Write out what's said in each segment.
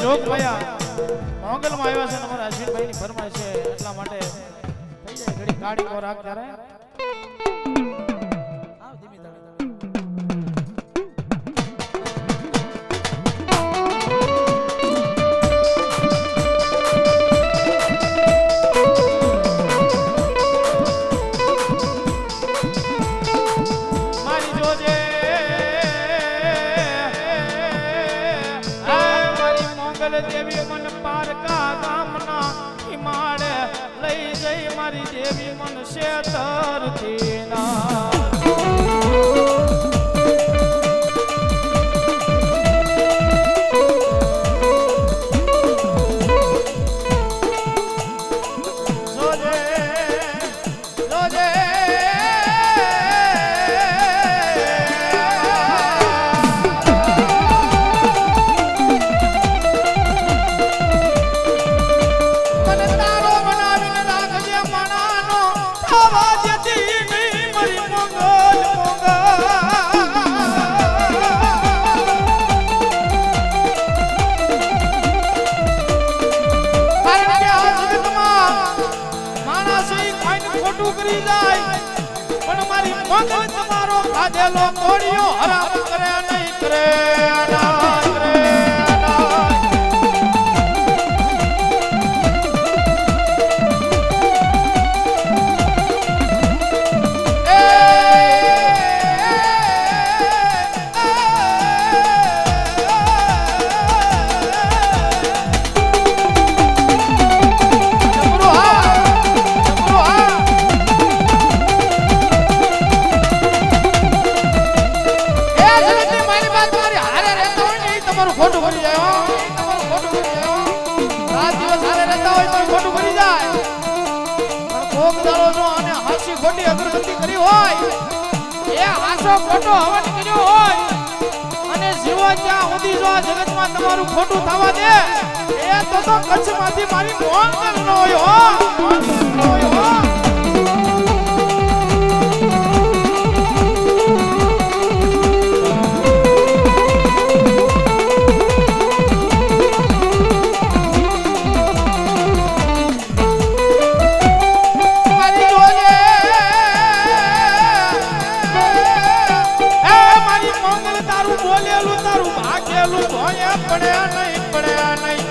જોગ ભયા મોગલમાં આવ્યા છે તમારા અમારા અશ્વિનભાઈની ફરમાય છે એટલા માટે ઘડી ગાડી દેવી મન મારી દેવી મન શેતરથી ના. મંગલ તમારો ખાધેલો કોળિયો હરામ કરે નહીં કરે. હાસો ખોટો હવન કર્યો હોય અને જીવો ત્યાં સુધી જો આ જગતમાં તમારું ખોટું થવા દે, એ તો તો કચ્છમાંથી મારી મોંગલ નો હોય હો. ભાગેલું ભોય પડે નહીં પડે નહીં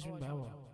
આવો અશ્વિનભાઈ આવો